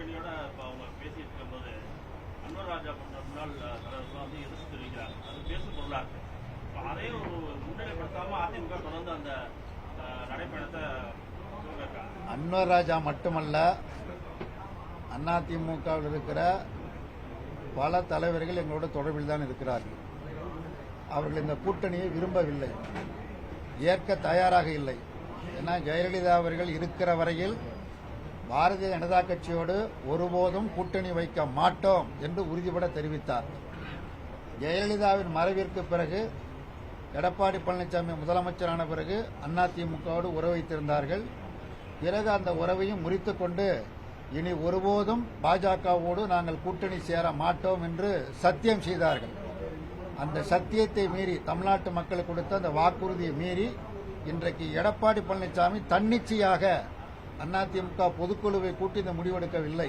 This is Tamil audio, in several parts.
கூட்டணியோட இப்போ அவங்க பேசிட்டு இருக்கும்போது ராஜா போன்ற முன்னாள் தலைவர்கள் வந்து எதிர்த்து தெரிவிக்கிறாங்க. அது இருக்கு இப்போ அதையும் ஒரு அதிமுக தொடர்ந்து அந்த நடைப்பயணத்தை அன்வர் ராஜா மட்டுமல்ல அதிமுகவில் இருக்கிற பல தலைவர்கள் எங்களோட தொடர்பில் தான் இருக்கிறார்கள். அவர்கள் இந்த கூட்டணியை விரும்பவில்லை. ஏற்க தயாராக இல்லை. ஏன்னா ஜெயலலிதா அவர்கள் இருக்கிற வரையில் பாரதிய ஜனதா கட்சியோடு ஒருபோதும் கூட்டணி வைக்க மாட்டோம் என்று உறுதிபட தெரிவித்தார். ஜெயலலிதாவின் மறைவிற்கு பிறகு எடப்பாடி பழனிசாமி முதலமைச்சரான பிறகு அதிமுகவோடு உறவு வைத்திருந்தார்கள். பிறகு அந்த உறவையும் முறித்து கொண்டு இனி ஒருபோதும் பாஜகவோடு நாங்கள் கூட்டணி சேர மாட்டோம் என்று சத்தியம் செய்தார்கள். அந்த சத்தியத்தை மீறி தமிழ்நாட்டு மக்களுக்கு கொடுத்த அந்த வாக்குறுதியை மீறி இன்றைக்கு எடப்பாடி பழனிசாமி தன்னிச்சையாக அதிமுக பொதுக்குழுவை கூட்டி இந்த முடிவெடுக்கவில்லை.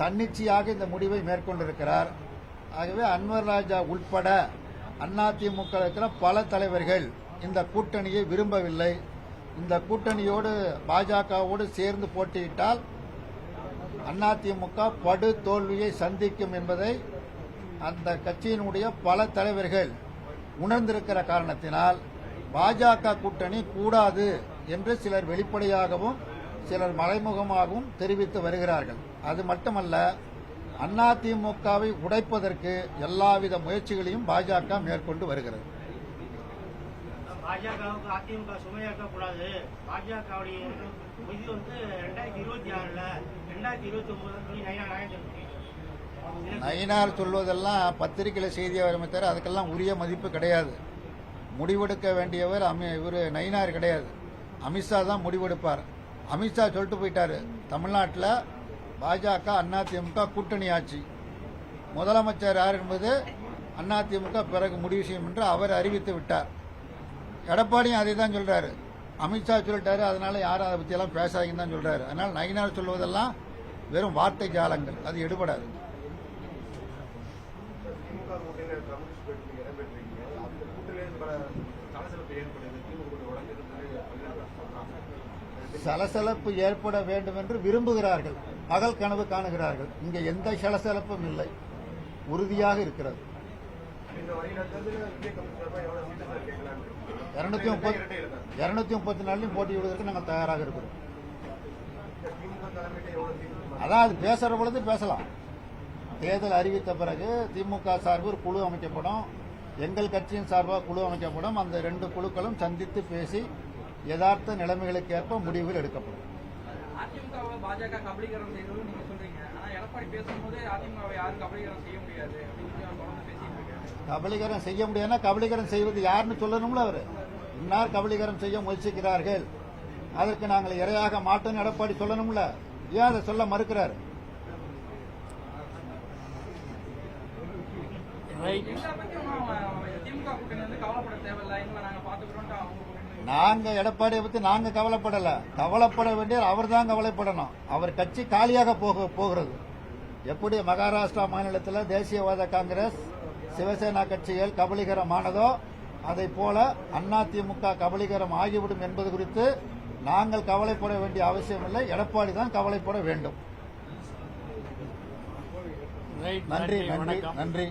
தன்னிச்சையாக இந்த முடிவை மேற்கொண்டிருக்கிறார். ஆகவே அன்வர் ராஜா உட்பட அதிமுக இருக்கிற பல தலைவர்கள் இந்த கூட்டணியை விரும்பவில்லை. இந்த கூட்டணியோடு பாஜகவோடு சேர்ந்து போட்டியிட்டால் அதிமுக படு தோல்வியை சந்திக்கும் என்பதை அந்த கட்சியினுடைய பல தலைவர்கள் உணர்ந்திருக்கிற காரணத்தினால் பாஜக கூட்டணி கூடாது என்று சிலர் வெளிப்படையாகவும் சிலர் மறைமுகமாகவும் தெரிவித்து வருகிறார்கள். அது மட்டுமல்ல அதிமுகவை உடைப்பதற்கு எல்லாவித முயற்சிகளையும் பாஜக மேற்கொண்டு வருகிறது. பாஜகவுக்கு அதிமுக சுமையாக்க கூடாது பாஜகவுடைய இது வந்து ரெண்டாயிரத்தி இருபத்தி ஆறுல ரெண்டாயிரத்தி இருபத்தி ஒன்பது சொல்லி நைனா நாயகன் நயினார் சொல்வதெல்லாம் பத்திரிகையில் செய்தியாக வருமே தவிர அதுக்கெல்லாம் உரிய மதிப்பு கிடையாது. முடிவெடுக்க வேண்டியவர் அமி இவர் நயினார் கிடையாது. அமித்ஷா தான் முடிவெடுப்பார். அமித்ஷா சொல்லிட்டு போயிட்டாரு. தமிழ்நாட்டில் பாஜக அதிமுக கூட்டணி ஆட்சி முதலமைச்சர் யார் என்பது அதிமுக பிறகு முடிவு செய்யும் என்று அவர் அறிவித்து விட்டார். எடப்பாடியும் அதை தான் சொல்றாரு. அமித்ஷா சொல்லிட்டாரு அதனால யாரும் அதை பற்றியெல்லாம் பேசாதீங்கன்னு தான் சொல்றாரு. அதனால நயினார் சொல்வதெல்லாம் வெறும் வார்த்தை ஜாலங்கள். அது எடுபடாது. சலசலப்பு ஏற்பட வேண்டும் என்று விரும்புகிறார்கள். பகல் கனவு காணுகிறார்கள். இங்கே எந்த சலசலப்பும் இல்லை. உறுதியாக இருக்கிறது. இந்த இருநூத்தி முப்பத்தி இருநூத்தி முப்பத்தி நாலுலையும் போட்டி விடுவதற்கு நாங்கள் தயாராக இருக்கிறோம். அதாவது அதான் அது பேசுற பொழுது பேசலாம். தேர்தல் அறிவித்த பிறகு திமுக சார்பு ஒரு குழு அமைக்கப்படும். எங்கள் கட்சியின் சார்பாக குழு அமைக்கப்படும். அந்த ரெண்டு குழுக்களும் சந்தித்து பேசி யதார்த்த நிலைமைகளுக்கு ஏற்ப முடிவுகள் எடுக்கப்படும். கபலீகரம் செய்ய முடியாதுன்னா கபலீகரம் செய்வது யாருன்னு சொல்லணும்ல அவரு. இன்னார் கபலீகரம் செய்ய முயற்சிக்கிறார்கள். அதற்கு நாங்கள் இரையாக மாட்டோம்னு எடப்பாடி சொல்லணும்ல. ஏன் அதை சொல்ல மறுக்கிறார்? திமுக கூட்டணி வந்து கவலைப்பட தேவையில்லை. நாங்க கூட்டணி நாங்க எடப்பாடியை பத்தி நாங்க கவலைப்படல. கவலைப்பட வேண்டியவர் அவர் தான் கவலைப்படணும். அவர் கட்சி காலியாக போக போகிறது. எப்படி மகாராஷ்டிரா மாநிலத்தில் தேசியவாத காங்கிரஸ் சிவசேனா கட்சிகள் கபலீகரமானதோ அதை போல அதிமுக கபலீகரம் ஆகிவிடும் என்பது குறித்து நாங்கள் கவலைப்பட வேண்டிய அவசியமில்லை எடப்பாடி தான் கவலைப்பட வேண்டும். நன்றி நன்றி நன்றி.